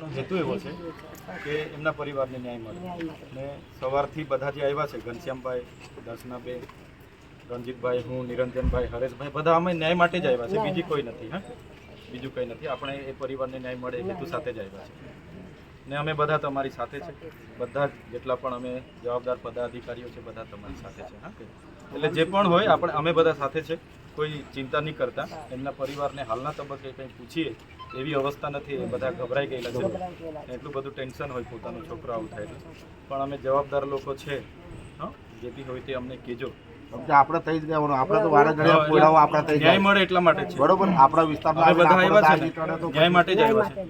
આપવાનો હેતુ એવો છે કે એમના પરિવારને ન્યાય મળે. ને સવારથી બધા જે આવ્યા છે. ઘનશ્યામભાઈ દર્શનાબેન રણજીતભાઈ હું નિરંજનભાઈ હરેશભાઈ બધા અમે ન્યાય માટે જ આવ્યા છે. બીજી કોઈ નથી હા? બીજું કંઈ નથી. આપણે એ પરિવારને ન્યાય મળે એ હેતુ સાથે જ આવ્યા છે. ને અમે બધા તમારી સાથે છે. બધા જ જેટલા પણ અમે જવાબદાર પદાધિકારીઓ છે બધા તમારી સાથે છે હા? કે એટલે જે પણ હોય આપણે અમે બધા સાથે છે. કોઈ ચિંતા નહીં કરતા. એમના પરિવારને હાલના તબક્કે કંઈ પૂછીએ એવી અવસ્થા નથી એ બધા ગભરાઈ ગયેલા છે. એટલું બધું ટેન્શન હોય પોતાનો છોકરો આવું થાય પણ અમે જવાબદાર લોકો છે. હા જે બી હોય તે અમને કહેજો? આપણે થઈ જ ગયા આપણે તો વારા ઘડિયા પોયડાઓ આપણા થઈ જાય મળે એટલા માટે છે. બરોબર આપણા વિસ્તારમાં બધા આવ્યા છે ન્યાય માટે જ આવ્યા છે.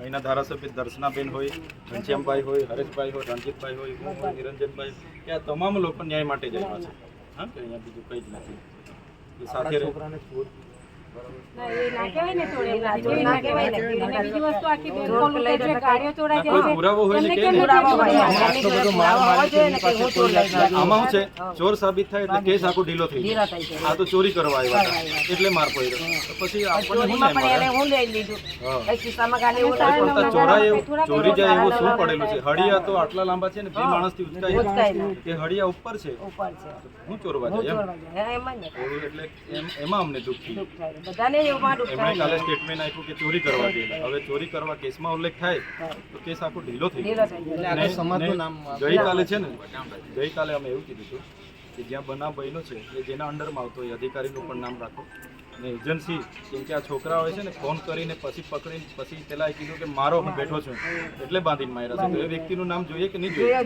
અહીંના ધારાસભ્ય દર્શનાબેન હોય ઘનશ્યામભાઈ હોય હરેશભાઈ હોય રણજીતભાઈ હોય હું હોય નિરંજનભાઈ. કે આ તમામ લોકો ન્યાય માટે જ આવ્યા છે. હા કે અહીંયા બીજું કંઈ જ નથી. સાથે રહે. ના, એ ના કહેવાય ને તોડે, ના તોડે, ના. કહેવાય ને. અને બીજી વસ્તુ આખી બેન બોલવું કે જે ગાડીઓ ચોરાઈ કોઈ જાય છે, પુરાવો હોય ને એમને કે કેમ ને. નથી આટલું બધું આટલો બધો માર મારી છે એની પાસે કોઈ જાતના- આમાં છે? ચોર સાબિત થાય એટલે કેસ આખો ઢીલો થઈ જાય. આ તો ચોરી કરવા આવ્યા હતા. એટલે માર પડ્યો. પછી ચોરી જાય એવું શું પડેલું છે? હળિયા તો આટલા લાંબા છે ને? બે માણસથી ઉચકાય. કે હળિયા ઉપર છે? હું ચોરવા જાય? એમ? એટલે એમાં અમને દુઃખ થયું. એમણે કાલે સ્ટેટમેન્ટ આપ્યું કે ચોરી કરવા ગયેલા હવે ચોરી કરવા કેસમાં ઉલ્લેખ થાય તો કેસ આખો ઢીલો થઈ ગયો. ને- નામ ગઈકાલે છે ને ગઈકાલે અમે એવું કીધું હતું કે જ્યાં બનાવ બન્યો છે એ જેના અંડરમાં આવતો એ અધિકારીનું પણ નામ રાખો. અને એજન્સી કેમ કે આ છોકરા હોય છે ને ફોન કરીને પછી પકડીને પછી પેલા એ કીધું કે મારો હું બેઠો છું. એટલે બાંધીને માર્યા છે. તો એ વ્યક્તિનું નામ જોઈએ કે નહીં જોઈએ.